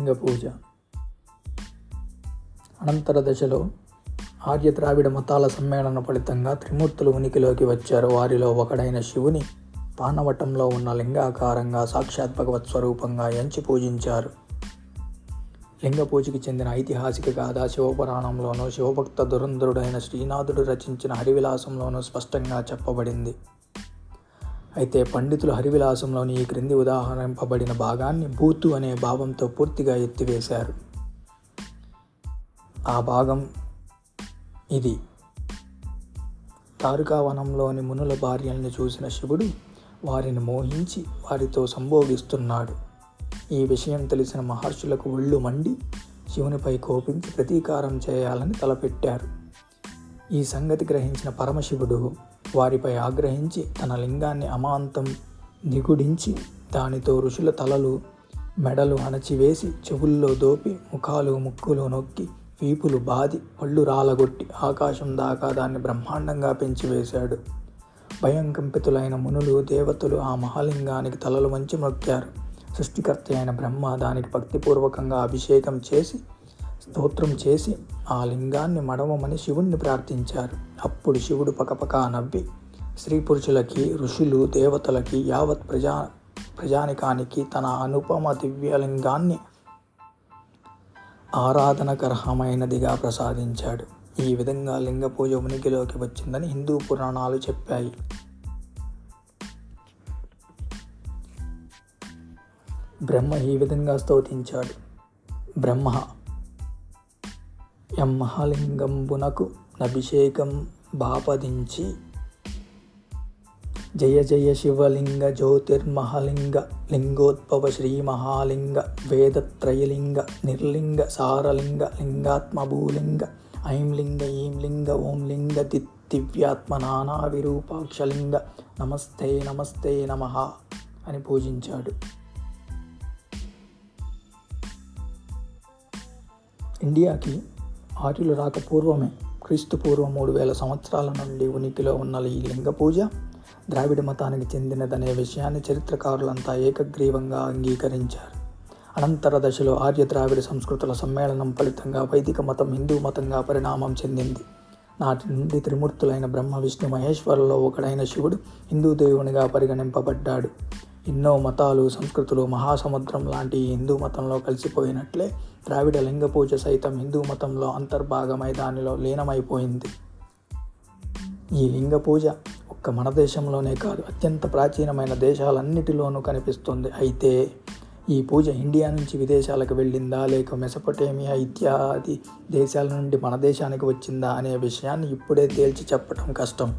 లింగ పూజ అనంతర దశలో ఆర్య ద్రావిడ మతాల సమ్మేళన ఫలితంగా త్రిమూర్తులు ఉనికిలోకి వచ్చారు. వారిలో ఒకడైన శివుని పానవటంలో ఉన్న లింగాకారంగా సాక్షాత్ భగవత్ స్వరూపంగా ఎంచి పూజించారు. లింగ పూజకి చెందిన ఐతిహాసిక గాథ శివపురాణంలోనూ శివభక్త దురంధరుడైన శ్రీనాథుడు రచించిన హరివిలాసంలోనూ స్పష్టంగా చెప్పబడింది. అయితే పండితులు హరివిలాసంలోని ఈ క్రింది ఉదాహరింపబడిన భాగాన్ని భూతు అనే భావంతో పూర్తిగా ఎత్తివేశారు. ఆ భాగం ఇది. తారుకావనంలోని మునుల భార్యల్ని చూసిన శివుడు వారిని మోహించి వారితో సంభోగిస్తున్నాడు. ఈ విషయం తెలిసిన మహర్షులకు ఒళ్ళు మండి శివునిపై కోపించి ప్రతీకారం చేయాలని తలపెట్టారు. ఈ సంగతి గ్రహించిన పరమశివుడు వారిపై ఆగ్రహించి తన లింగాన్ని అమాంతం నిగుడించి దానితో ఋషుల తలలు మెడలు అణచివేసి చెవుల్లో దోపి ముఖాలు ముక్కులు నొక్కి వీపులు బాది పళ్ళు రాలగొట్టి ఆకాశం దాకా దాన్ని బ్రహ్మాండంగా పెంచివేశాడు. భయంకంపితులైన మునులు దేవతలు ఆ మహాలింగానికి తలలు వంచి మొక్కారు. సృష్టికర్త అయిన బ్రహ్మ దానికి భక్తిపూర్వకంగా అభిషేకం చేసి స్తోత్రం చేసి ఆ లింగాన్ని మడవమని శివుణ్ణి ప్రార్థించారు. అప్పుడు శివుడు పకపకా నవ్వి స్త్రీ పురుషులకి ఋషులు దేవతలకి యావత్ ప్రజా ప్రజానికానికి తన అనుపమ దివ్యలింగాన్ని ఆరాధనకర్హమైనదిగా ప్రసాదించాడు. ఈ విధంగా లింగ పూజ ఉనికిలోకి వచ్చిందని హిందూ పురాణాలు చెప్పాయి. బ్రహ్మ ఈ విధంగా స్తోతించాడు. బ్రహ్మ ఎం అభిషేకం నభిషేకం బాపదించి. జయ జయ శివలింగ జ్యోతిర్మహలింగ లింగోద్భవ శ్రీ మహాలింగ వేదత్రయలింగ నిర్లింగ సారలింగ లింగాత్మభూలింగ ఐం లింగ ఈం లింగ ఓం లింగ ది దివ్యాత్మ నానా విరూపాక్షలింగ నమస్తే నమస్తే నమ అని పూజించాడు. ఇండియాకి ఆర్యులు రాక పూర్వమే క్రీస్తు పూర్వం మూడు వేల సంవత్సరాల నుండి ఉనికిలో ఉన్న ఈ లింగ పూజ ద్రావిడ మతానికి చెందినదనే విషయాన్ని చరిత్రకారులంతా ఏకగ్రీవంగా అంగీకరించారు. అనంతర దశలో ఆర్య ద్రావిడ సంస్కృతుల సమ్మేళనం ఫలితంగా వైదిక మతం హిందూ మతంగా పరిణామం చెందింది. నాటి నుండి త్రిమూర్తులైన బ్రహ్మ విష్ణు మహేశ్వరులో ఒకడైన శివుడు హిందూ దేవునిగా పరిగణింపబడ్డాడు. ఎన్నో మతాలు సంస్కృతులు మహాసముద్రం లాంటి హిందూ మతంలో కలిసిపోయినట్లే ద్రావిడ లింగ పూజ సైతం హిందూ మతంలో అంతర్భాగమై దానిలో లీనమైపోయింది. ఈ లింగ పూజ ఒక్క మన దేశంలోనే కాదు అత్యంత ప్రాచీనమైన దేశాలన్నిటిలోనూ కనిపిస్తుంది. అయితే ఈ పూజ ఇండియా నుంచి విదేశాలకు వెళ్ళిందా లేక మెసపటేమియా ఇత్యాది దేశాల నుండి మన దేశానికి వచ్చిందా అనే విషయాన్ని ఇప్పుడే తేల్చి చెప్పడం కష్టం.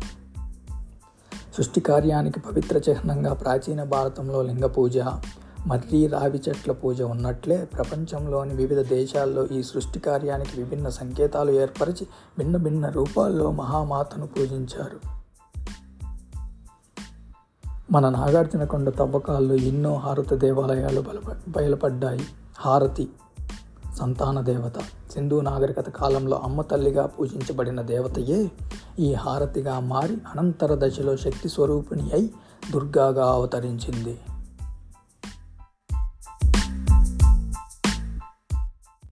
సృష్టి కార్యానికి పవిత్ర చిహ్నంగా ప్రాచీన భారతంలో లింగ పూజ మర్రి రావి చెట్ల పూజ ఉన్నట్లే ప్రపంచంలోని వివిధ దేశాల్లో ఈ సృష్టి కార్యానికి విభిన్న సంకేతాలు ఏర్పరిచి భిన్న భిన్న రూపాల్లో మహామాతను పూజించారు. మన నాగార్జునకొండ తవ్వకాల్లో ఎన్నో హారత దేవాలయాలు బయలుపడ్డాయి. హారతి సంతాన దేవత సింధు నాగరికత కాలంలో అమ్మ తల్లిగా పూజించబడిన దేవతయే ఈ హారతిగా మారి అనంతర దశలో శక్తి స్వరూపిణి అయి దుర్గాగా అవతరించింది.